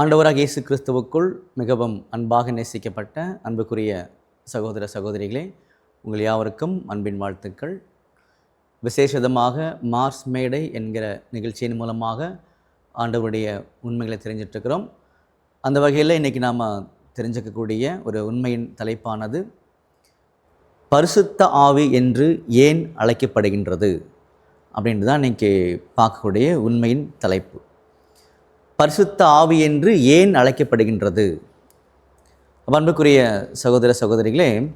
ஆண்டவராக இயேசு கிறிஸ்துவுக்குள் மிகவும் அன்பாக நேசிக்கப்பட்ட அன்புக்குரிய சகோதர சகோதரிகளே உங்கள் யாவருக்கும் அன்பின் வாழ்த்துக்கள். விசேஷமாக மார்ஸ் மேடை என்கிற நிகழ்ச்சியின் மூலமாக ஆண்டவருடைய உண்மைகளை தெரிஞ்சிட்ருக்கிறோம். அந்த வகையில் இன்றைக்கி நாம் தெரிஞ்சுக்கக்கூடிய ஒரு உண்மையின் தலைப்பானது பரிசுத்த ஆவி என்று ஏன் அழைக்கப்படுகின்றது? அப்படின்னு தான் இன்றைக்கி பார்க்கக்கூடிய உண்மையின் தலைப்பு. பரிசுத்த ஆவி என்று ஏன் அழைக்கப்படுகின்றது? அன்புக்குரிய சகோதர சகோதரிகளே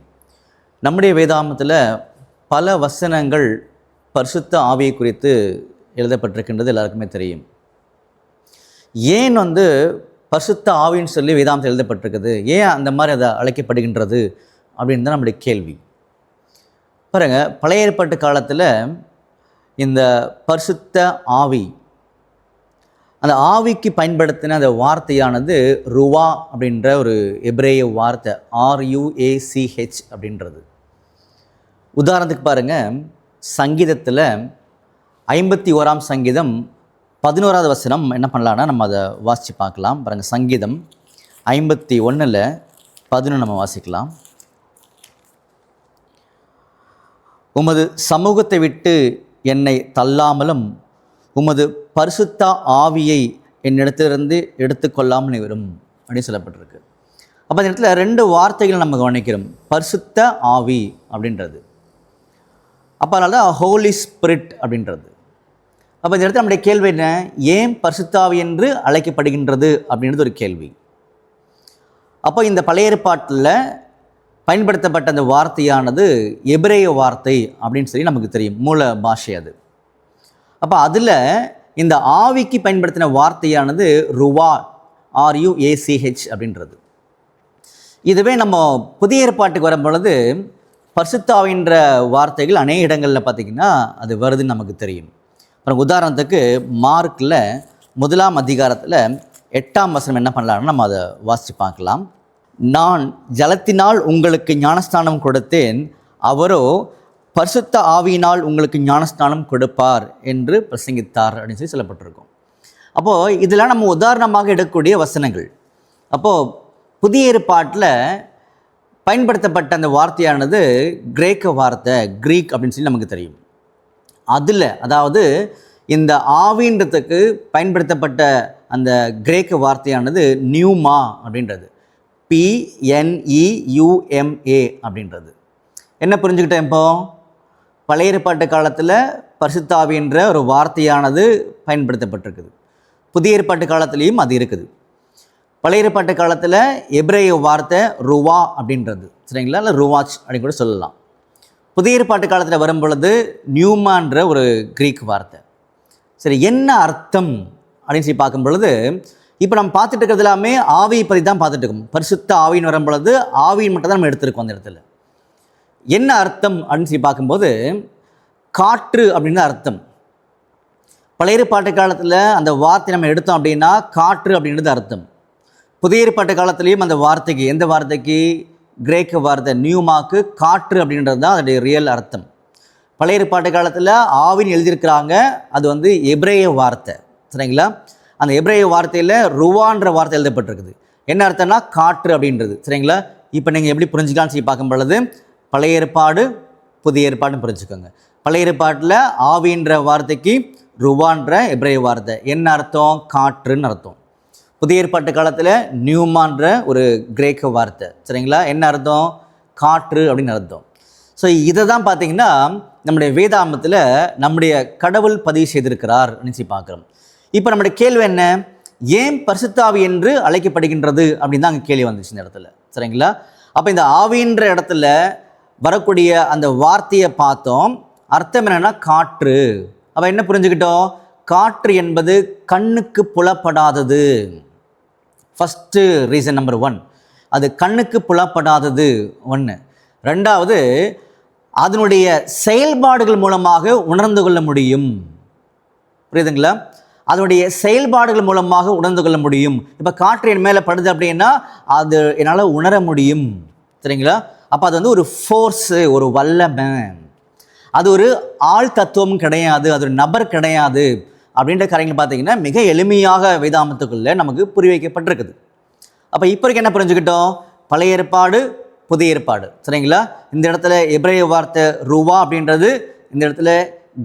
நம்முடைய வேதாமத்தில் பல வசனங்கள் பரிசுத்த ஆவியை குறித்து எழுதப்பட்டிருக்கின்றது எல்லாருக்குமே தெரியும். ஏன் வந்து பரிசுத்த ஆவின்னு சொல்லி வேதாந்தம் எழுதப்பட்டிருக்குது? ஏன் அந்த மாதிரி அதை அழைக்கப்படுகின்றது? அப்படின்னு தான் நம்முடைய கேள்வி. பாருங்க பழைய ஏற்பாட்டு காலத்தில் இந்த பரிசுத்த ஆவி அந்த ஆவிக்கு பயன்படுத்தின அந்த வார்த்தையானது ருவா அப்படின்ற ஒரு எப்ரேய வார்த்தை ஆர்யூஏசிஹெச் அப்படின்றது. உதாரணத்துக்கு பாருங்கள் சங்கீதத்தில் ஐம்பத்தி ஓராம் சங்கீதம் பதினோராவது வசனம் என்ன பண்ணலான்னா நம்ம அதை வாசித்து பார்க்கலாம். பாருங்கள் சங்கீதம் ஐம்பத்தி ஒன்றில் பதினொன்று நம்ம வாசிக்கலாம். உமது சமூகத்தை விட்டு என்னை தள்ளாமலும் உமது பரிசுத்த ஆவியை என்னிடத்திலிருந்து எடுத்துக்கொள்ளாமல் வரும் அப்படின்னு சொல்லப்பட்டிருக்கு. அப்போ இந்த இடத்துல ரெண்டு வார்த்தைகளை நம்ம கவனிக்கிறோம். பரிசுத்த ஆவி அப்படின்றது. அப்போ அதனால தான் ஹோலி ஸ்பிரிட் அப்படின்றது. அப்போ இந்த இடத்துல நம்முடைய கேள்வி என்ன? ஏன் பரிசுத்தாவி என்று அழைக்கப்படுகின்றது அப்படின்றது ஒரு கேள்வி. அப்போ இந்த பழைய ஏற்பாட்டில் பயன்படுத்தப்பட்ட அந்த வார்த்தையானது எபிரேய வார்த்தை அப்படின்னு சொல்லி நமக்கு தெரியும். மூல பாஷை அது. அப்போ அதில் இந்த ஆவிக்கு பயன்படுத்தின வார்த்தையானது ருவா ஆர்யூஏசிஹெச் அப்படின்றது. இதுவே நம்ம புதிய ஏற்பாட்டுக்கு வரும் பொழுது பரிசுத்தாவின்ற வார்த்தைகள் அநேக இடங்களில் பார்த்திங்கன்னா அது வருதுன்னு நமக்கு தெரியும். அப்புறம் உதாரணத்துக்கு மார்க்கில் முதலாம் அதிகாரத்தில் எட்டாம் வசனம் என்ன பண்ணலாம்னு நம்ம அதை வாசித்து பார்க்கலாம். நான் ஜலத்தினால் உங்களுக்கு ஞானஸ்தானம் கொடுத்தேன் அவரோ பரிசுத்த ஆவியினால் உங்களுக்கு ஞானஸ்தானம் கொடுப்பார் என்று பிரசங்கித்தார் அப்படின்னு சொல்லி சொல்லப்பட்டிருக்கும். அப்போது இதெல்லாம் நம்ம உதாரணமாக எடுக்கக்கூடிய வசனங்கள். அப்போது புதிய ஏற்பாட்டில் பயன்படுத்தப்பட்ட அந்த வார்த்தையானது கிரேக்க வார்த்தை க்ரீக் அப்படின்னு சொல்லி நமக்கு தெரியும். அதில் அதாவது இந்த ஆவின்றதுக்கு பயன்படுத்தப்பட்ட அந்த கிரேக்க வார்த்தையானது நியூமா அப்படின்றது. பிஎன்இயூஎம்ஏ அப்படின்றது. என்ன புரிஞ்சுக்கிட்டேன் இப்போ? பழைய ஏற்பாட்டு காலத்தில் பரிசுத்தாவின்ற ஒரு வார்த்தையானது பயன்படுத்தப்பட்டிருக்குது. புதிய ஏற்பாட்டு காலத்துலேயும் அது இருக்குது. பழைய ஏற்பாட்டு காலத்தில் எப்ரேய வார்த்தை ருவா அப்படின்றது. சரிங்களா? இல்லை ருவாச் அப்படின்னு கூட சொல்லலாம். புதிய ஏற்பாட்டு காலத்தில் வரும் பொழுது நியூமான்ற ஒரு க்ரீக் வார்த்தை. சரி என்ன அர்த்தம் அப்படின்னு சொல்லி பார்க்கும் பொழுது இப்போ நம்ம பார்த்துட்டு இருக்கிறது எல்லாமே ஆவியை பற்றி தான் பார்த்துட்டு இருக்கோம். பரிசுத்த ஆவின்னு வரும் பொழுது ஆவியின் மட்டும் தான் நம்ம எடுத்திருக்கோம் அந்த இடத்துல. என்ன அர்த்தம் அப்படின்னு சொல்லி பார்க்கும்போது காற்று அப்படின்னு அர்த்தம். பழைய ஏற்பாட்டு காலத்தில் அந்த வார்த்தை நம்ம எடுத்தோம் அப்படின்னா காற்று அப்படின்றது அர்த்தம். புதிய ஏற்பாட்டு காலத்துலேயும் அந்த வார்த்தைக்கு எந்த வார்த்தைக்கு? கிரேக்க வார்த்தை நியூமாக்கு காற்று அப்படின்றது தான் அதோடைய ரியல் அர்த்தம். பழைய ஏற்பாட்டு காலத்தில் ஆவின்னு எழுதியிருக்கிறாங்க அது வந்து எப்ரேய வார்த்தை. சரிங்களா? அந்த எப்ரேய வார்த்தையில் ருவான்ற வார்த்தை எழுதப்பட்டிருக்குது. என்ன அர்த்தம்னா காற்று அப்படின்றது. சரிங்களா? இப்போ நீங்கள் எப்படி புரிஞ்சுக்கலாம்னு சொல்லி பார்க்கும் பொழுது பழைய ஏற்பாடு புதிய ஏற்பாடுன்னு புரிஞ்சுக்கோங்க. பழைய ஏற்பாட்டில் ஆவின்ற வார்த்தைக்கு ருவான்ற எப்ரே வார்த்தை. என்ன அர்த்தம்? காற்றுன்னு அர்த்தம். புதிய ஏற்பாட்டு காலத்தில் நியூமான்ற ஒரு கிரேக்க வார்த்தை. சரிங்களா? என்ன அர்த்தம்? காற்று அப்படின்னு அர்த்தம். ஸோ இதை தான் பார்த்தீங்கன்னா நம்முடைய வேதாமத்தில் நம்முடைய கடவுள் பதிவு செய்திருக்கிறார் நினச்சி பார்க்குறோம் இப்போ நம்முடைய கேள்வி என்ன? ஏன் பரிசுத்தாவி என்று அழைக்கப்படுகின்றது அப்படின்னு தான் அங்கே கேள்வி வந்துச்சு இந்த இடத்துல. சரிங்களா? அப்போ இந்த ஆவின்ற இடத்துல வரக்கூடிய அந்த வார்த்தையை பார்த்தோம். அர்த்தம் என்னென்னா காற்று. அப்போ என்ன புரிஞ்சுக்கிட்டோம்? காற்று என்பது கண்ணுக்கு புலப்படாதது. ஃபஸ்ட்டு ரீசன் நம்பர் ஒன் அது கண்ணுக்கு புலப்படாதது ஒன்று ரெண்டாவது அதனுடைய செயல்பாடுகள் மூலமாக உணர்ந்து கொள்ள முடியும். புரியுதுங்களா? அதனுடைய செயல்பாடுகள் மூலமாக உணர்ந்து கொள்ள முடியும். இப்போ காற்று என் மேலே படுது அப்படின்னா அது என்னால் உணர முடியும். சரிங்களா? அப்போ அது வந்து ஒரு ஃபோர்ஸு ஒரு வல்லமை. அது ஒரு ஆள் தத்துவம் கிடையாது அது ஒரு நபர் கிடையாது அப்படின்ற காரியங்கள் பார்த்தீங்கன்னா மிக எளிமையாக வேதாமத்துக்குள்ளே நமக்கு புரிய வைக்கப்பட்டிருக்குது. அப்போ இப்போ இருக்க என்ன புரிஞ்சுக்கிட்டோம்? பழைய ஏற்பாடு புதிய ஏற்பாடு. சரிங்களா? இந்த இடத்துல எப்ரேய வார்த்தை ரூவா அப்படின்றது இந்த இடத்துல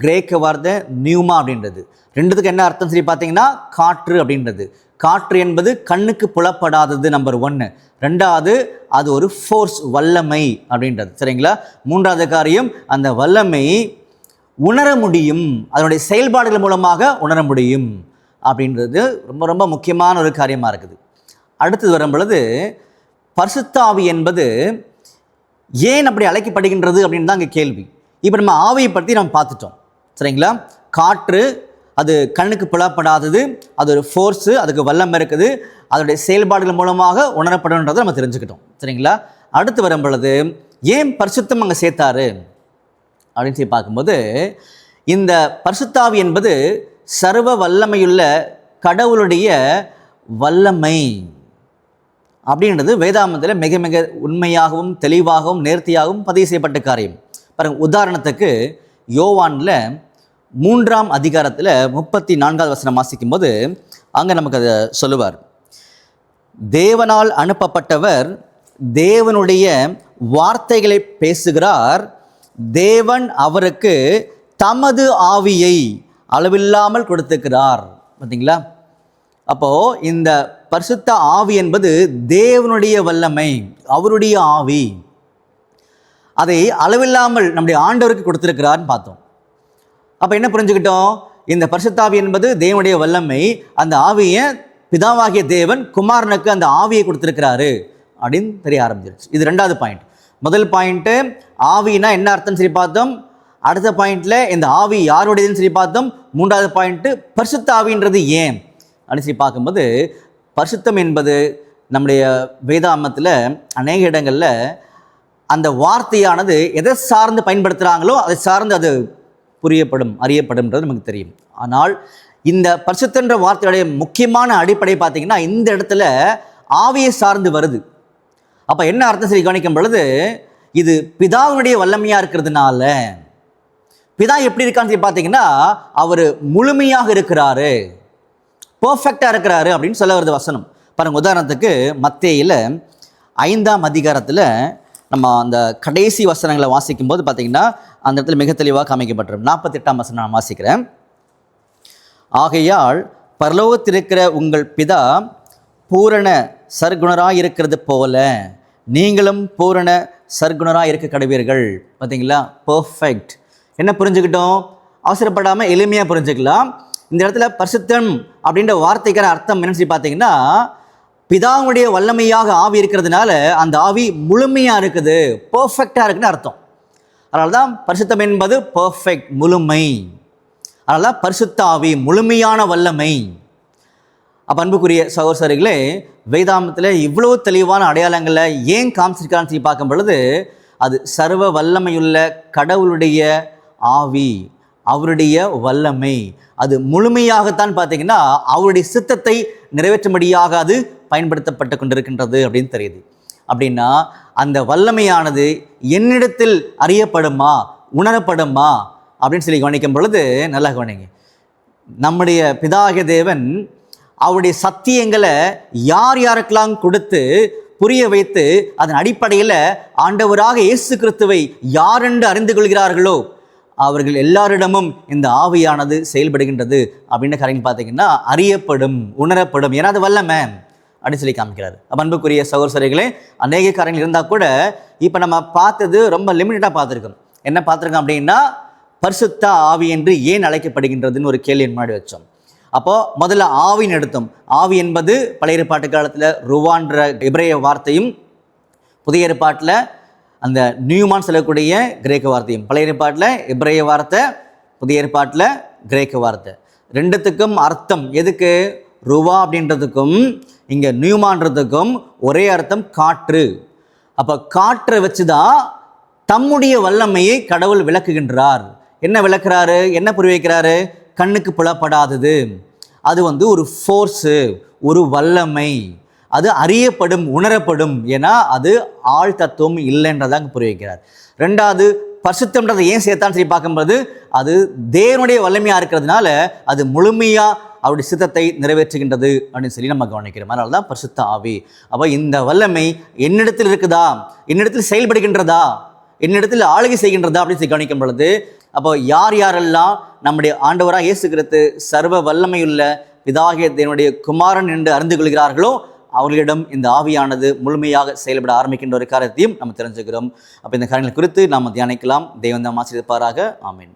கிரேக்க வார்த்தை நியூமா அப்படின்றது. ரெண்டுத்துக்கு என்ன அர்த்தம் சரி பார்த்தீங்கன்னா காற்று அப்படின்றது. காற்று என்பது கண்ணுக்கு புலப்படாதது நம்பர் ஒன்று ரெண்டாவது அது ஒரு ஃபோர்ஸ் வல்லமை அப்படின்றது. சரிங்களா? மூன்றாவது காரியம் அந்த வல்லமை உணர முடியும். அதனுடைய செயல்பாடுகள் மூலமாக உணர முடியும் அப்படின்றது ரொம்ப ரொம்ப முக்கியமான ஒரு காரியமாக இருக்குது. அடுத்தது வரும் பொழுது பரிசுத்தாவி என்பது ஏன் அப்படி அழைக்கப்படுகின்றது அப்படின்னு தான் இங்கே கேள்வி. இப்போ நம்ம ஆவியை பற்றி நம்ம பார்த்துட்டோம். சரிங்களா? காற்று அது கண்ணுக்கு புலப்படாதது அது ஒரு ஃபோர்ஸு அதுக்கு வல்லம் இருக்குது அதனுடைய செயல்பாடுகள் மூலமாக உணரப்படும்ன்றதை நம்ம தெரிஞ்சுக்கிட்டோம். சரிங்களா? அடுத்து வரும் பொழுது ஏன் பரிசுத்தம் அங்கே சேர்த்தாரு? அப்படின்னு சொல்லி பார்க்கும்போது இந்த பரிசுத்தாவி என்பது சர்வ வல்லமையுள்ள கடவுளுடைய வல்லமை அப்படின்றது வேதாமத்தில் மிக மிக உண்மையாகவும் தெளிவாகவும் நேர்த்தியாகவும் பதிவு செய்யப்பட்ட காரியம். பாருங்க உதாரணத்துக்கு யோவானில் மூன்றாம் அதிகாரத்தில் முப்பத்தி நான்காவது வசனம் வாசிக்கும் போது அங்கே நமக்கு அதை சொல்லுவார். தேவனால் அனுப்பப்பட்டவர் தேவனுடைய வார்த்தைகளை பேசுகிறார். தேவன் அவருக்கு தமது ஆவியை அளவில்லாமல் கொடுத்துக்கிறார் பார்த்தீங்களா அப்போது இந்த பரிசுத்த ஆவி என்பது தேவனுடைய வல்லமை அவருடைய ஆவி. அதை அளவில்லாமல் நம்முடைய ஆண்டவருக்கு கொடுத்திருக்கிறார்னு பார்த்தோம். அப்போ என்ன புரிஞ்சுக்கிட்டோம்? இந்த பரிசுத்தாவி என்பது தேவனுடைய வல்லமை. அந்த ஆவியை பிதாவாகிய தேவன் குமாரனுக்கு அந்த ஆவியை கொடுத்துருக்கிறாரு அப்படின்னு தெரிய ஆரம்பிச்சிருச்சு. இது ரெண்டாவது பாயிண்ட் முதல் பாயிண்ட்டு ஆவினா என்ன அர்த்தம் சரி பார்த்தோம்? அடுத்த பாயிண்ட்டில் இந்த ஆவி யாருடையதுன்னு சரி பார்த்தோம்? மூன்றாவது பாயிண்ட்டு பரிசுத்த ஆவின்றது ஏன்? அப்படின்னு சொல்லி பார்க்கும்போது பரிசுத்தம் என்பது நம்முடைய வேதாமத்தில் அநேக இடங்களில் அந்த வார்த்தையானது எதை சார்ந்து பயன்படுத்துகிறாங்களோ அதை சார்ந்து அது புரியப்படும் அறியப்படும்ன்றது நமக்கு தெரியும். ஆனால் இந்த பரிசுத்தன்ற வார்த்தையுடைய முக்கியமான அடிப்படை பார்த்தீங்கன்னா இந்த இடத்துல ஆவியை சார்ந்து வருது. அப்போ என்ன அர்த்தம் சரி கவனிக்கும் பொழுது இது பிதாவினுடைய வல்லமையாக இருக்கிறதுனால பிதா எப்படி இருக்கான்னு சொல்லி பார்த்தீங்கன்னா அவர் முழுமையாக இருக்கிறாரு. பர்ஃபெக்டாக இருக்கிறாரு அப்படின்னு சொல்ல வருது வசனம். பாருங்க உதாரணத்துக்கு மத்தேயில் ஐந்தாம் அதிகாரத்தில் நம்ம அந்த கடைசி வசனங்களை வாசிக்கும் போது பார்த்தீங்கன்னா அந்த இடத்துல மிக தெளிவாக காமிக்கப்பட்டிருக்கும். நாற்பத்தெட்டாம் வசனம் நான் வாசிக்கிறேன். ஆகையால் பரலோகத்திருக்கிற உங்கள் பிதா பூரண சர்க்குணராக இருக்கிறது போல நீங்களும் பூரண சர்க்குணராக இருக்க கடவீர்கள். பார்த்தீங்களா? பர்ஃபெக்ட் என்ன புரிஞ்சுக்கிட்டோம்? அவசரப்படாமல் எளிமையாக புரிஞ்சுக்கலாம். இந்த இடத்துல பரிசுத்தம் அப்படின்ற வார்த்தைக்கான அர்த்தம் என்னன்னு சொல்லி பார்த்தீங்கன்னா பிதாவுடைய வல்லமையாக ஆவி இருக்கிறதுனால அந்த ஆவி முழுமையாக இருக்குது பர்ஃபெக்டாக இருக்குன்னு அர்த்தம். அதனால தான் பரிசுத்தம் என்பது பர்ஃபெக்ட் முழுமை. அதனால தான் பரிசுத்த ஆவி முழுமையான வல்லமை. அப்போ அன்புக்குரிய சகோசரிகளே வேதாமத்தில் இவ்வளோ தெளிவான அடையாளங்களை ஏன் காமிச்சிருக்கான்னு சொல்லி பார்க்கும் பொழுது அது சர்வ வல்லமையுள்ள கடவுளுடைய ஆவி. அவருடைய வல்லமை. அது முழுமையாகத்தான் பார்த்தீங்கன்னா அவருடைய சித்தத்தை நிறைவேற்றும்படியாக அது பயன்படுத்தப்பட்டு கொண்டிருக்கின்றது அப்படின்னு தெரியுது. அப்படின்னா அந்த வல்லமையானது என்னிடத்தில் அறியப்படுமா உணரப்படுமா அப்படின்னு சொல்லி கவனிக்கும் பொழுது நல்லா கவனிங்க. நம்முடைய பிதாகிய தேவன் அவருடைய சத்தியங்களை யார் யாருக்கெல்லாம் கொடுத்து புரிய வைத்து அதன் அடிப்படையில் ஆண்டவராக இயேசு கிறிஸ்துவை யாரென்று அறிந்து கொள்கிறார்களோ அவர்கள் எல்லாரிடமும் இந்த ஆவியானது செயல்படுகின்றது அப்படின்னு காரியங்கள் பார்த்தீங்கன்னா அறியப்படும் உணரப்படும் ஏன்னா அது வல்லமை அப்படின்னு சொல்லி காமிக்கிறார். அன்புக்குரிய சகோதரர்களே அநேக காரியங்கள் இருந்தால் கூட இப்போ நம்ம பார்த்தது ரொம்ப லிமிட்டடாக பார்த்துருக்கோம். என்ன பார்த்துருக்கோம் அப்படின்னா பரிசுத்த ஆவி என்று ஏன் அழைக்கப்படுகின்றதுன்னு ஒரு கேள்வி முன்னாடி வச்சோம். அப்போது முதல்ல ஆவின்னு எடுத்தோம். ஆவி என்பது பழைய ஏற்பாட்டு காலத்தில் ருவான்ற இப்ரைய வார்த்தையும் புதிய ஏற்பாட்டில் அந்த நியூமான் சொல்லக்கூடிய கிரேக்க வார்த்தையும். பழைய ஏற்பாட்டில் இப்ரைய வார்த்தை புதிய ஏற்பாட்டில் கிரேக்க வார்த்தை. ரெண்டுத்துக்கும் அர்த்தம். எதுக்கு? ருவா அப்படின்றதுக்கும் இங்கே நியூமான்றதுக்கும் ஒரே அர்த்தம் காற்று. அப்போ காற்றை வச்சு தான் தம்முடைய வல்லமையை கடவுள் விளக்குகின்றார். என்ன விளக்குறாரு? என்ன புரிவிக்கிறாரு? கண்ணுக்கு புலப்படாதது. அது வந்து ஒரு ஃபோர்ஸு ஒரு வல்லமை. அது அறியப்படும் உணரப்படும் ஏன்னா அது ஆள் தத்துவம் இல்லைன்றதாங்க புரிய வைக்கிறார். ரெண்டாவது பரிசுத்தம்ன்றதை ஏன் சேர்த்தான்னு சொல்லி பார்க்கும்போது அது தேவனுடைய வல்லமையாக இருக்கிறதுனால அது முழுமையாக அவருடைய சித்தத்தை நிறைவேற்றுகின்றது அப்படின்னு சொல்லி நம்ம கவனிக்கிறோம். அதனால தான் பரிசுத்த ஆவி. அப்போ இந்த வல்லமை என்னிடத்தில் இருக்குதா? என்னிடத்தில் செயல்படுகின்றதா? என்னிடத்தில் ஆளுகை செய்கின்றதா அப்படின்னு சொல்லி கவனிக்கும் பொழுது அப்போ யார் யாரெல்லாம் நம்முடைய ஆண்டவராக இயேசு சர்வ வல்லமையுள்ள பிதாகிய தேவனுடைய குமாரன் என்று அறிந்து கொள்கிறார்களோ அவர்களிடம் இந்த ஆவியானது முழுமையாக செயல்பட ஆரம்பிக்கின்ற ஒரு காரியத்தையும் நம்ம தெரிஞ்சுக்கிறோம். அப்போ இந்த காரியங்கள் குறித்து நாம் தியானிக்கலாம். தெய்வந்தம் ஆசிரியப்பாராக ஆமீன்.